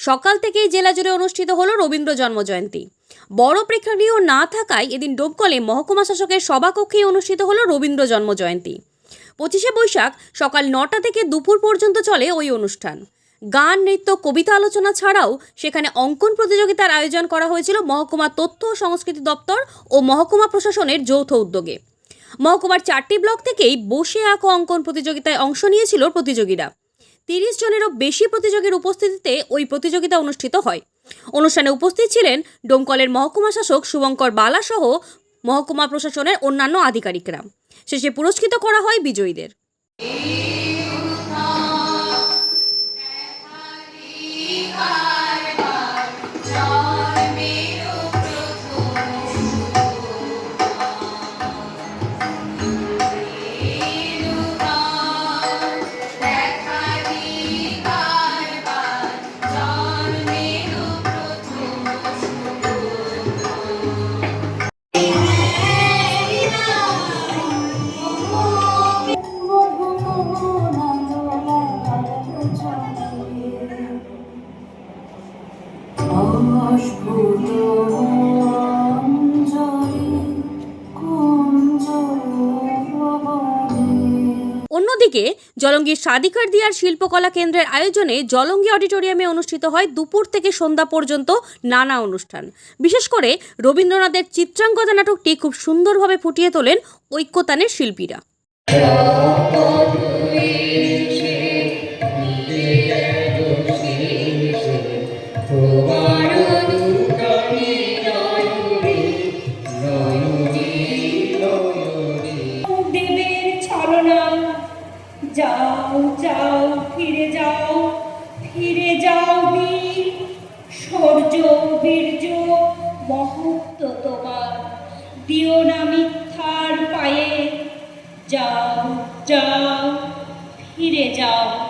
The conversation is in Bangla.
সকাল থেকেই জেলা জুড়ে অনুষ্ঠিত হলো রবীন্দ্র জন্মজয়ন্তী। বড় প্রেক্ষাগৃহ না থাকায় এদিন ডোবকলে মহকুমা শাসকের সভাকক্ষেই অনুষ্ঠিত হলো রবীন্দ্র জন্মজয়ন্তী। পঁচিশে বৈশাখ সকাল নটা থেকে দুপুর পর্যন্ত চলে ওই অনুষ্ঠান। গান, নৃত্য, কবিতা আলোচনা ছাড়াও সেখানে অঙ্কন প্রতিযোগিতার আয়োজন করা হয়েছিল মহকুমা তথ্য ও সংস্কৃতি দপ্তর ও মহকুমা প্রশাসনের যৌথ উদ্যোগে। মহকুমার চারটি ব্লক থেকেই বসে আঁকো অঙ্কন প্রতিযোগিতায় অংশ নিয়েছিল প্রতিযোগীরা। তিরিশ জনেরও বেশি প্রতিযোগীর উপস্থিতিতে ওই প্রতিযোগিতা অনুষ্ঠিত হয়। অনুষ্ঠানে উপস্থিত ছিলেন ডোমকলের মহকুমা শাসক শুভঙ্কর বালা সহ মহকুমা প্রশাসনের অন্যান্য আধিকারিকরা। শেষে পুরস্কৃত করা হয় বিজয়ীদের। অন্যদিকে, জলঙ্গির সাদিকার দিয়ার শিল্পকলা কেন্দ্রের আয়োজনে জলঙ্গি অডিটোরিয়ামে অনুষ্ঠিত হয় দুপুর থেকে সন্ধ্যা পর্যন্ত নানা অনুষ্ঠান। বিশেষ করে রবীন্দ্রনাথের চিত্রাঙ্গদা নাটকটি খুব সুন্দরভাবে ফুটিয়ে তোলেন ঐক্যতানের শিল্পীরা। দেবের যাও যাও, ফিরে যাও ফিরে যাও বীর। শৌর্য বীর্য, মহত্ব তোমার। দিও না মিথ্যার পায়ে। যাও যাও, ফিরে যাও।